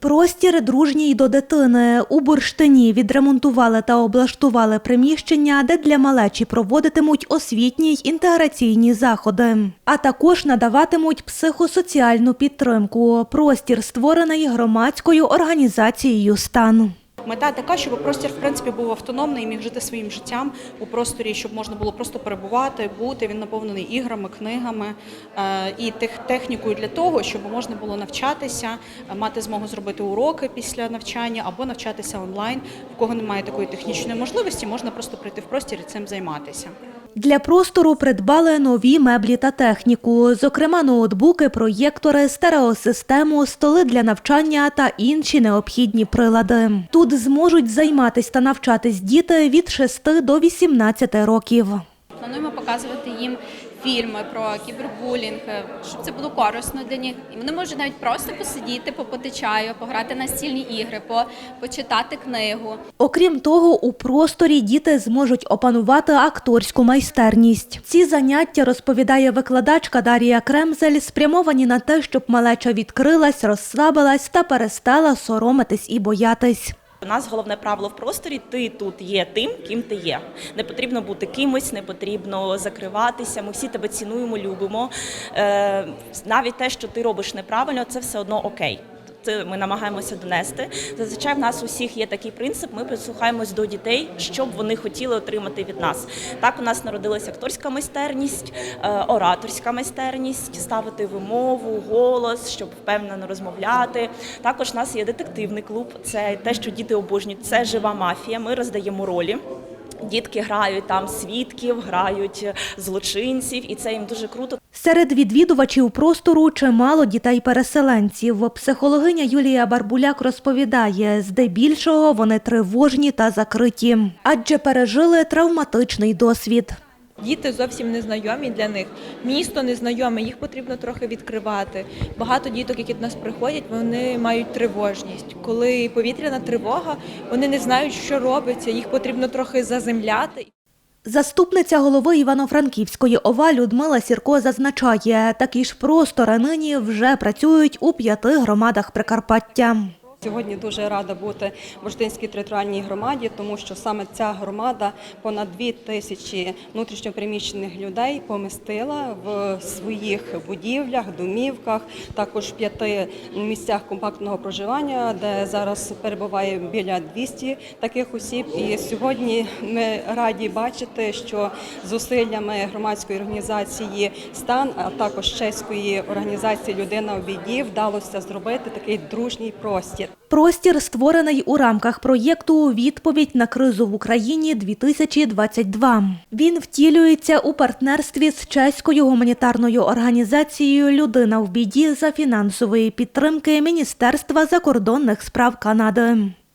Простір дружній до дитини. У бурштині відремонтували та облаштували приміщення, де для малечі проводитимуть освітні й інтеграційні заходи, а також надаватимуть психосоціальну підтримку. Простір створений громадською організацією стан. Мета така, щоб простір в принципі був автономний і міг жити своїм життям у просторі, щоб можна було просто перебувати, бути. Він наповнений іграми, книгами е, і технікою для того, щоб можна було навчатися, е, мати змогу зробити уроки після навчання або навчатися онлайн. В кого немає такої технічної можливості, можна просто прийти в простір і цим займатися. Для простору придбали нові меблі та техніку, зокрема ноутбуки, проєктори, стереосистему, столи для навчання та інші необхідні прилади. Тут зможуть займатися та навчатись діти від 6 до 18 років. Плануємо показувати їм фільми про кібербулінг, е, щоб це було корисно для них. І вони можуть навіть просто посидіти, попити чаю, пограти на стільні ігри, по, почитати книгу. Окрім того, у просторі діти зможуть опанувати акторську майстерність. Ці заняття, розповідає викладачка Дарія Кремзель, спрямовані на те, щоб малеча відкрилась, розслабилась та перестала соромитись і боятись. У нас головне правило в просторі ти тут є тим, ким ти є. Не потрібно бути кимось, не потрібно закриватися. Ми всі тебе цінуємо, любимо. Е, навіть те, що ти робиш неправильно, це все одно окей. Це ми намагаємося донести. Зазвичай в нас у всіх є такий принцип. Ми прислухаємось до дітей, що б вони хотіли отримати від нас. Так у нас народилася акторська майстерність, е, ораторська майстерність, ставити вимову, голос, щоб впевнено розмовляти. Також у нас є детективний клуб. Це те, що діти обожнюють. Це жива мафія. Ми роздаємо ролі. Дітки грають там свідків, грають злочинців, і це їм дуже круто. Серед відвідувачів простору чимало дітей-переселенців. Психологиня Юлія Барбуляк розповідає, здебільшого вони тривожні та закриті, адже пережили травматичний досвід. Діти зовсім не знайомі для них. Місто незнайоме, їх потрібно трохи відкривати. Багато діток, які до нас приходять, вони мають тривожність. Коли повітряна тривога, вони не знають, що робиться. Їх потрібно трохи заземляти. Заступниця голови Івано-Франківської ОВА Людмила Сірко зазначає, такі ж простори нині вже працюють у п'яти громадах Прикарпаття. Сьогодні дуже рада бути в Бурштинській територіальній громаді, тому що саме ця громада понад дві тисячі внутрішньопереміщених людей помістила в своїх будівлях, домівках, також в п'яти місцях компактного проживання, де зараз перебуває біля 200 таких осіб. І сьогодні ми раді бачити, що зусиллями громадської організації стан, а також чеської організації Людина в біді вдалося зробити такий дружній простір. Простір створений у рамках проєкту Відповідь на кризу в Україні 2022 Він втілюється у партнерстві з чеською гуманітарною організацією Людина в біді за фінансової підтримки Міністерства закордонних справ Канади.